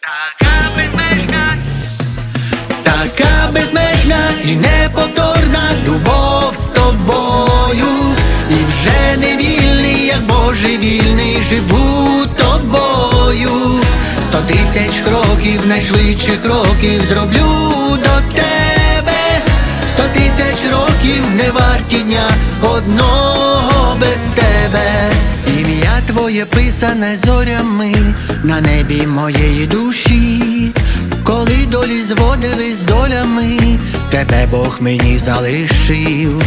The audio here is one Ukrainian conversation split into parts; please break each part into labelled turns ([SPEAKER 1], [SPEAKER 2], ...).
[SPEAKER 1] Така безмежна,
[SPEAKER 2] Така безмежна і неповторна любов з тобою, і вже не вільний, як божевільний, живу тобою. Сто тисяч кроків, найшвидших кроків зроблю до тебе. Сто тисяч років не варті дня одного твоє писане зорями на небі моєї душі. Коли долі зводились долями, тебе Бог мені залишив,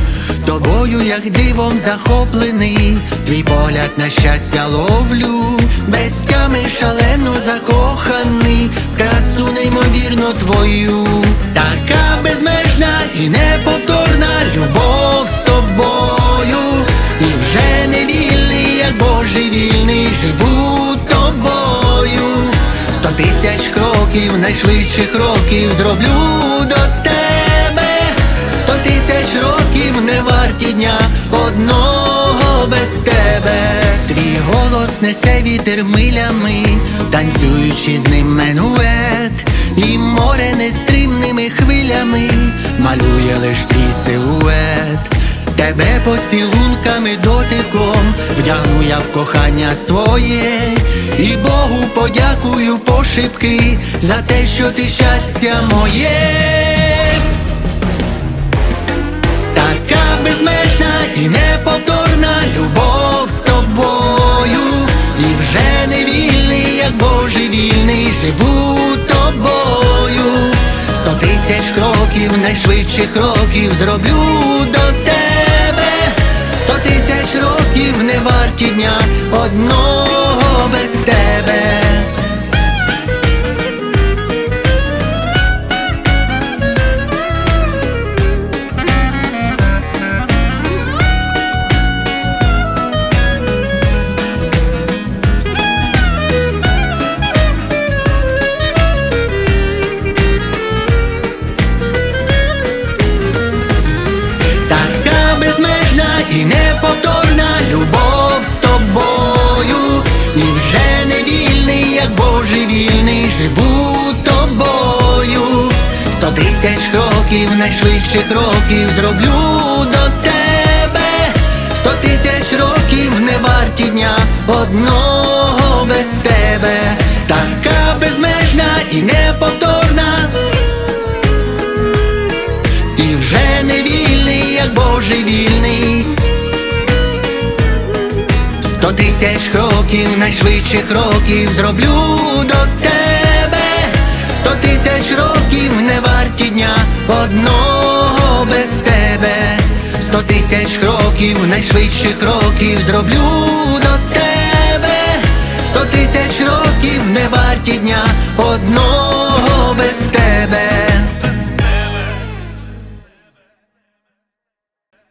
[SPEAKER 2] тобою, як дивом захоплений, твій погляд на щастя ловлю, без тями шалено закоханий, красу неймовірно твою, така безмежна і неповторна тисяч кроків, найшвидших років зроблю до тебе. Сто тисяч років не варті дня одного без тебе. Твій голос несе вітер милями, танцюючи з ним менует, і море нестримними хвилями малює лиш твій силует. Тебе поцілунками дотиком вдягну я в кохання своє, і Богу подякую пошибки за те, що ти щастя моє. Така безмежна і неповторна любов з тобою, і вже не вільний, як божевільний, живу тобою. Сто тисяч кроків, найшвидших кроків зроблю до тебе. Сто тисяч років не варті дня одного без тебе. Тисяч кроків, найшвидших кроків зроблю до тебе. Сто тисяч років не варті дня одного без тебе. Така безмежна і неповторна. І вже не вільний, як божевільний. Сто тисяч кроків, найшвидших кроків зроблю до тебе. Сто тисяч років не варті дня одного без тебе, сто тисяч кроків, найшвидших кроків зроблю до тебе, сто тисяч років не варті дня одного.